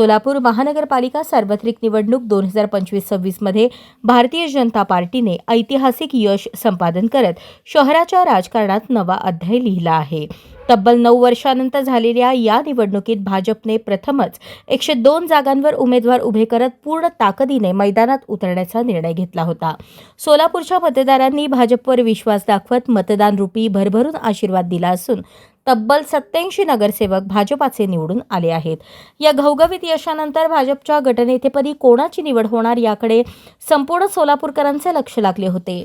सोलापूर महानगरपालिका सार्वत्रिक निवडणूक दोन हजार पंचवीस सव्वीसमध्ये भारतीय जनता पार्टीने ऐतिहासिक यश संपादन करत शहराच्या राजकारणात नवा अध्याय लिहिला आहे. तब्बल नऊ वर्षानंतर झालेल्या या निवडणुकीत भाजपने प्रथमच एकशे दोन जागांवर उमेदवार उभे करत पूर्ण ताकदीने मैदानात उतरण्याचा निर्णय घेतला होता. सोलापूरच्या मतदारांनी भाजपवर विश्वास दाखवत मतदान रूपी भरभरून आशीर्वाद दिला असून तब्बल सत्याऐंशी नगरसेवक भाजपाचे निवडून आले आहेत. या घवघवीत यशानंतर भाजपच्या गटनेतेपदी कोणाची निवड होणार याकडे संपूर्ण सोलापूरकरांचे लक्ष लागले होते.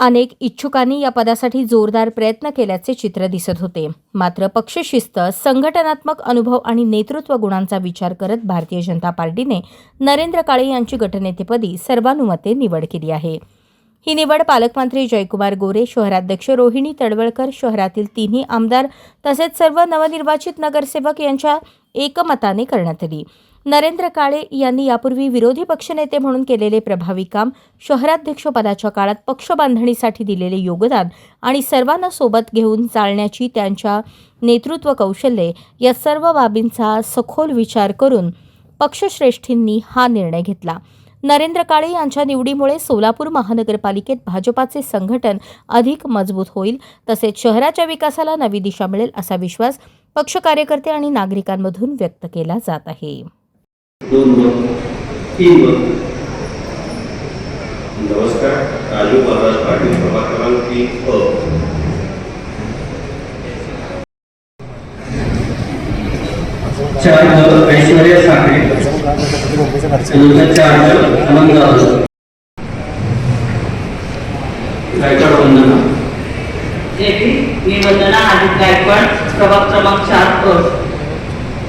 अनेक इच्छुकांनी या पदासाठी जोरदार प्रयत्न केल्याचे चित्र दिसत होते. मात्र पक्षशिस्त संघटनात्मक अनुभव आणि नेतृत्व गुणांचा विचार करत भारतीय जनता पार्टीने नरेंद्र काळे यांची गटनेतेपदी सर्वानुमते निवड केली आहे. ही निवड पालकमंत्री जयकुमार गोरे शहराध्यक्ष रोहिणी तडवळकर शहरातील तिन्ही आमदार तसेच सर्व नवनिर्वाचित नगरसेवक यांच्या एकमताने करण्यात आली. नरेंद्र काळे यांनी यापूर्वी विरोधी पक्षनेते म्हणून केलेले प्रभावी काम शहराध्यक्षपदाच्या काळात पक्ष बांधणीसाठी दिलेले योगदान आणि सर्वांना सोबत घेऊन चालण्याची त्यांच्या नेतृत्व कौशल्ये या सर्व बाबींचा सखोल विचार करून पक्षश्रेष्ठींनी हा निर्णय घेतला. नरेंद्र काळे यांच्या निवडीमुळे सोलापूर महानगरपालिकेत भाजपाचे संघटन अधिक मजबूत होईल तसेच शहराच्या विकासाला नवी दिशा मिळेल असा विश्वास पक्ष कार्यकर्ते आणि नागरिकांमधून व्यक्त केला जात आहे. नमस्कार राजू महाराज पाटील प्रभाग क्रमांक तीन अ. चार ऐश्वर्या साखरे विरुद्ध चार नंबर अमन गायकवाड वंदना जेपी मी वंदना गायकवाड प्रभाग क्रमांक चार